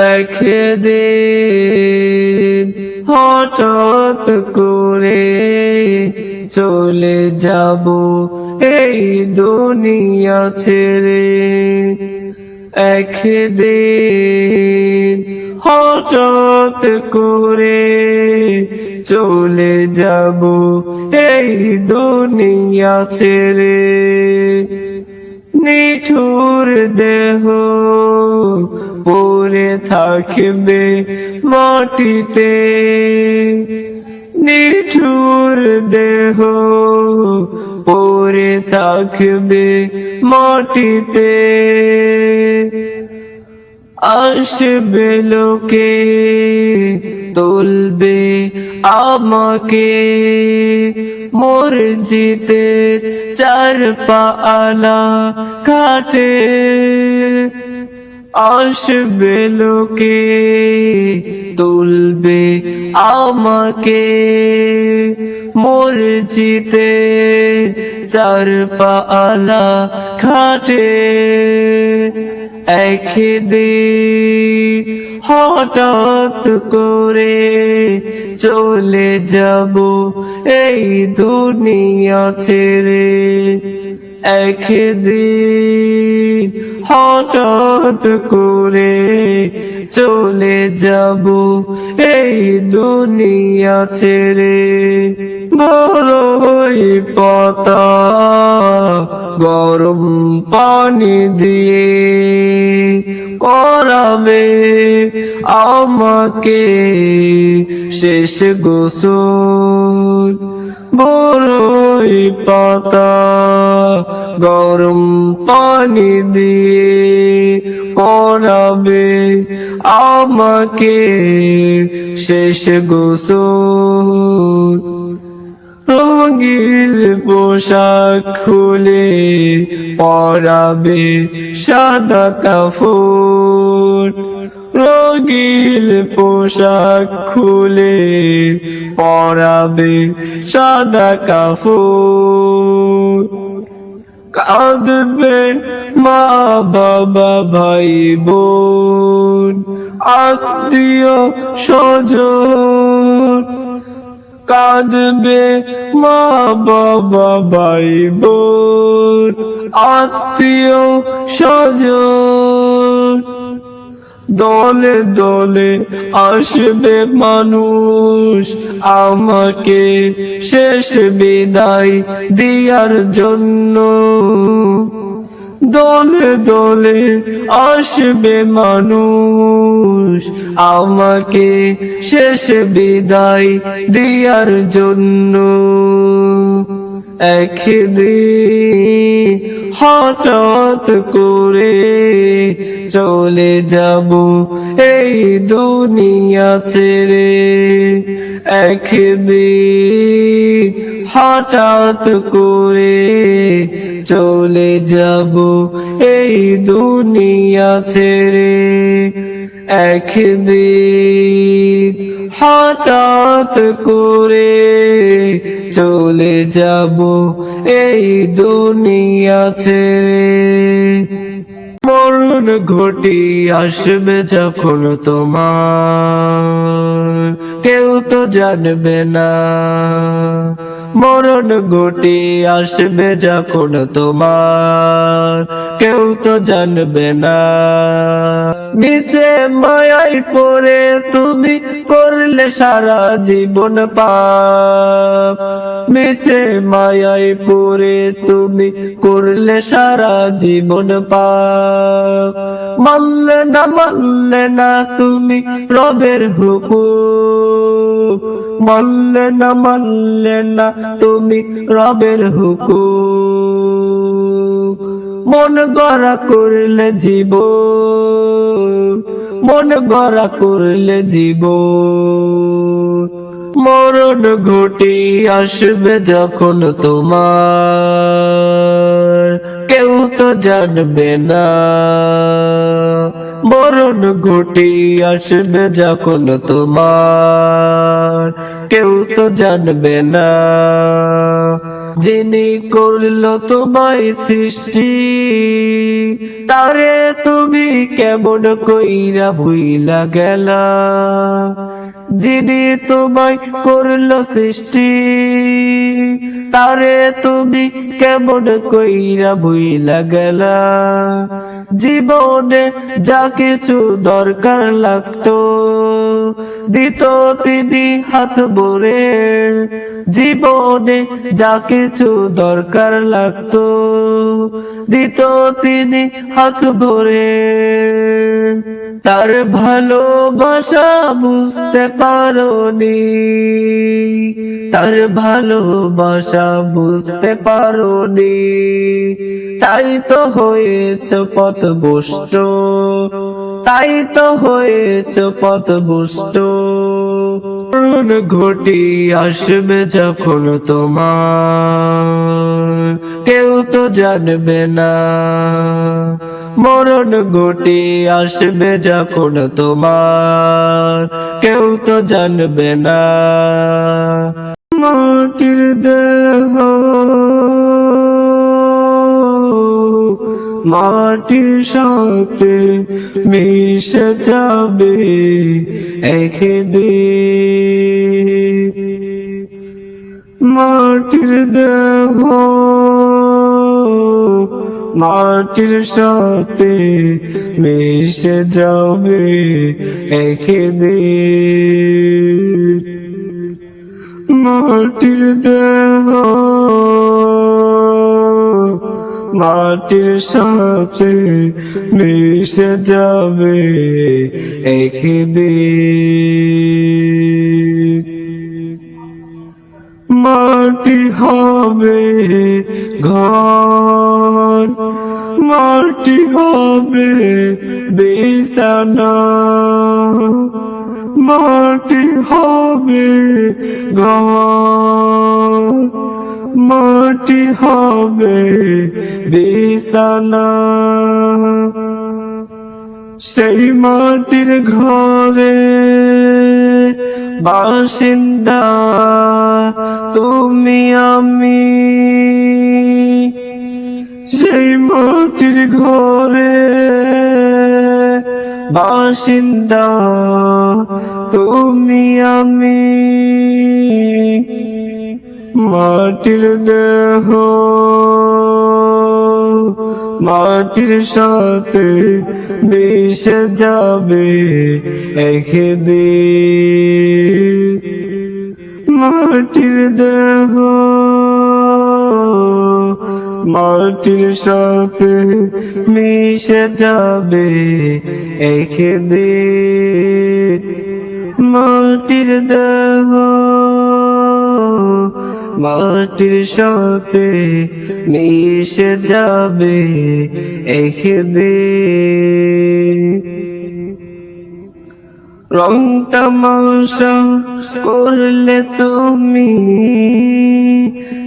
একদিন হঠাৎ করে চলে যাব এই দুনিয়া ছেড়ে। দে। হঠাৎ করে চলে যাব এই দুনিয়া ছেড়ে। নিঠুর দেহ পড়ে থাকবে মাটিতে। নিঠুর দেহ পড়ে থাকবে মাটিতে। আসবে লোকে, তুলবে আমাকে। মোর জিতে চার পালা কাটে। আসবে লোকে, তুলবে আমাকে। মরজিতে চার পালা খাটে একদিন হঠাৎ করে চলে যাব এই দুনিয়া ছেড়ে। একদিন হঠাৎ করে চলে যাব এই দুনিয়া ছেড়ে। বড়ই পাতা গরম পানি দিয়ে করাবে আমাকে শেষ গোসল। বড়ই পাতা গরম পানি দিয়ে করাবে আমাকে শেষ গোসল। রঙিল পোশাক খুলে পরাবে সাদা কাপড় রঙিল পোশাক খুলে পরাবে সাদা কাপড়। কাঁদবে মা বাবা, ভাই বোন, আত্মীয় স্বজন। কাঁদবে মা বাবা, ভাই বোন, আত্মীয় স্বজন। দলে দলে আসবে মানুষ আমাকে শেষ বিদায় দিয়ার জন্য। দলে দলে আসবে মানুষ আমাকে শেষ বিদায় দিয়ার জন্য। একদিন হঠাৎ করে চলে যাব এই দুনিয়া ছেড়ে। একদিন হঠাৎ করে চলে যাব এই দুনিয়া ছেড়ে। একদিন হঠাৎ করে চলে যাব এই দুনিয়া ছেড়ে। মরণ ঘটি আসবে যখন তোমার, কেউ তো জানবে না। মরণ ঘটি আসবে যখন তোমার। কেউ তো জানবে না। নিচে মায়াই পরে তুমি করলে সারা জীবন পাপ। নিচে মায়াই পরে তুমি করলে সারা জীবন পাপ। মানলে না মানলে না তুমি রবের হুকুম। মানলে না মানলে না, তুমি রবের হুকুম। মন গড়া করলে জীব মন গড়া করলে জীব মরণ ঘটি আসবে যখন তোমার, কেউ তো জানবে না। মরণ ঘটি আসবে যখন তোমার। কেউ তো জানবে না যিনি করল তোমায় সৃষ্টি, তারে তুমি কেমন কইরা ভুইলা গেলা। যিনি তোমায় করল সৃষ্টি, তারে তুমি কেমন কইরা বইলা গেলা? জীবনে যা কিছু দরকার লাগতো দিত তিনি হাত ভরে। জীবনে যা কিছু দরকার লাগতো, দিত তিনি হাত ভরে। তার ভালোবাসা বুঝতে পারোনি, তার ভালোবাসা বুঝতে পারোনি। তাই তো হয়েছ পথ বুষ্ট তাই তো হয়েছ পথ বুষ্ট ঘটি আসবে যখন তোমার, কেউ তো জানবে না। মরণ ঘটি আসবে যখন তোমার, কেউ তো জানবে না। মাটির দেহ মাটির সাথে মিশে যাবে একদিন। মাটির দেহ মাটির সাথে মিশে যাবে একদিন। মাটির দেহ মাটির সাথে মিশে যাবে একদিন। মাটি হবে ঘর মাটি হবে বিছানা মাটি হবে ঘর। মাটি হবে বিছানা। সেই মাটির ঘরে বাসিন্দা তুমি, আমি। সেই মাটির ঘরে বাসিন্দা তুমি, আমি। মাটির দেহ, মাটির সাথে মিশে যাবে একদিন। মাটির দেহ, মাটির সাথে মিশে যাবে একদিন। মাটির দেহ মাটির সাথে মিশে যাবে একদিন। রং তামাশা করলে তুমি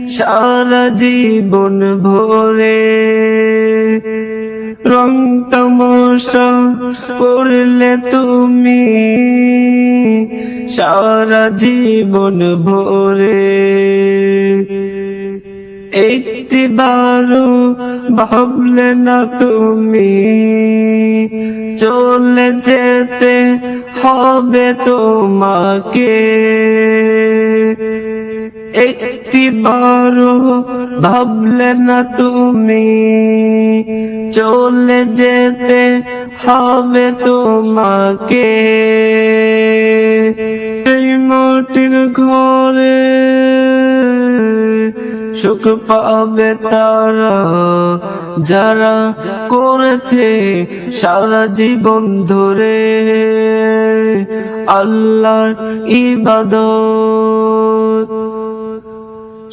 সারা জীবন ভরে রং তামাশা করলে তুমি সারা জীবন ভরে। একটি বারো ভাবলে না তুমি চলে যেতে হবে তোমাকে। একটি বারো ভাবলে না তুমি, চলে যেতে হবে তোমাকে। এই মাটির ঘরে সুখ পাবে তারা, যারা করেছে সারা জীবন ধরে আল্লাহর ইবাদত।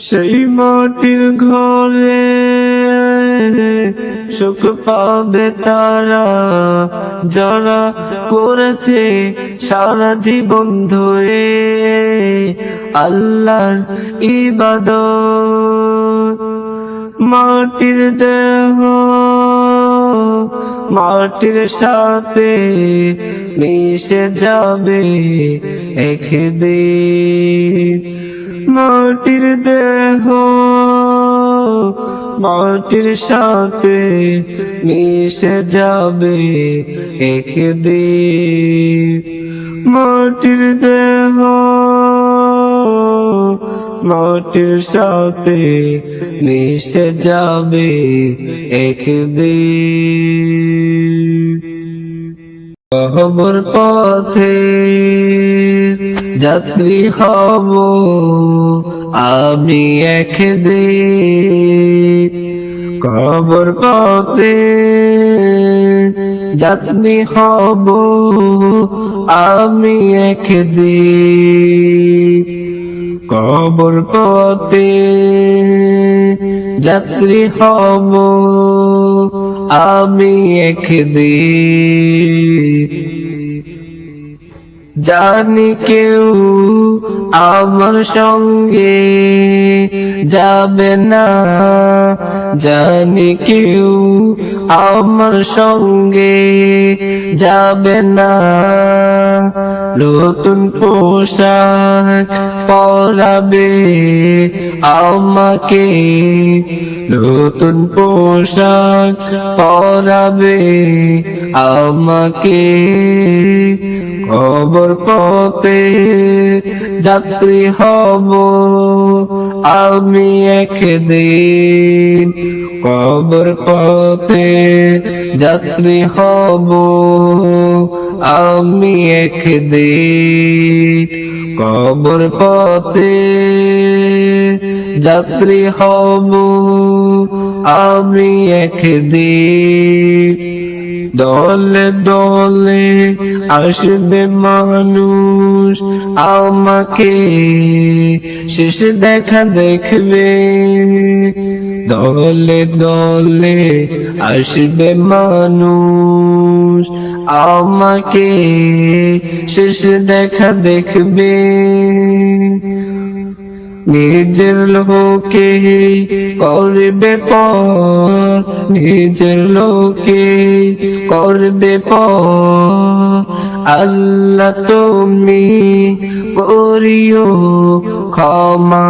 সেই মাটির ঘরে সুখ পাবে তারা। যারা করেছে সারা জীবন ধরে আল্লাহর ইবাদত। মাটির দেহ, মাটির সাথে মিশে যাবে একদিন। মাটির দেহ, মাটির সাথে মিশে যাবে একদিন। মাটির দেহ, মাটির সাথে মিশে যাবে একদিন। খবর পথে যাত্রী হব আমি একদিন। খবর পথে যাত্রী হব আমি একদিন। কবর পথে যাত্রী হব আমি একদিন। জানি কেউ আমার সঙ্গে যাবে না। জানি কেউ আমার সঙ্গে যাবে না। নতুন পোশাক পরাবে আমাকে। নতুন পোশাক পরাবে আমাকে। খবর পথে যাত্রী হব। আমি একদিন কবর পথে যাত্রী হব। আমি একদিন কবর পথে যাত্রী হব। আমি একদিন দলে দলে আসবে মানুষ আমাকে। শেষ দেখা দেখবে। দলে দলে আসবে মানুষ আমাকে। শেষ দেখা দেখবে। নিজের লোকে করবে পর নিজের লোকে করবে পর আল্লাহ তুমি করিও ক্ষমা,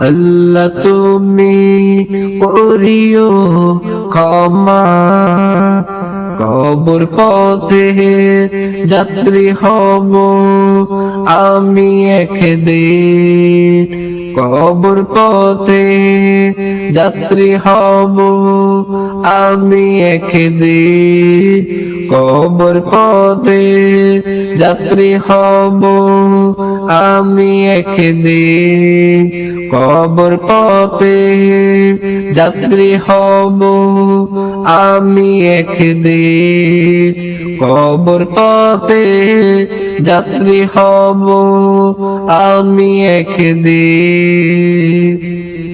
আল্লাহ তুমি করিও ক্ষমা। কবর পথে যাত্রী হব আমি একদিন কবর পথে যাত্রী হব আমি একদিন কবর পথে যাত্রী হব আমি একদিন। কবর পথে যাত্রী হব আমি একদিন। কবর পথে যাত্রী হব আমি একদিন।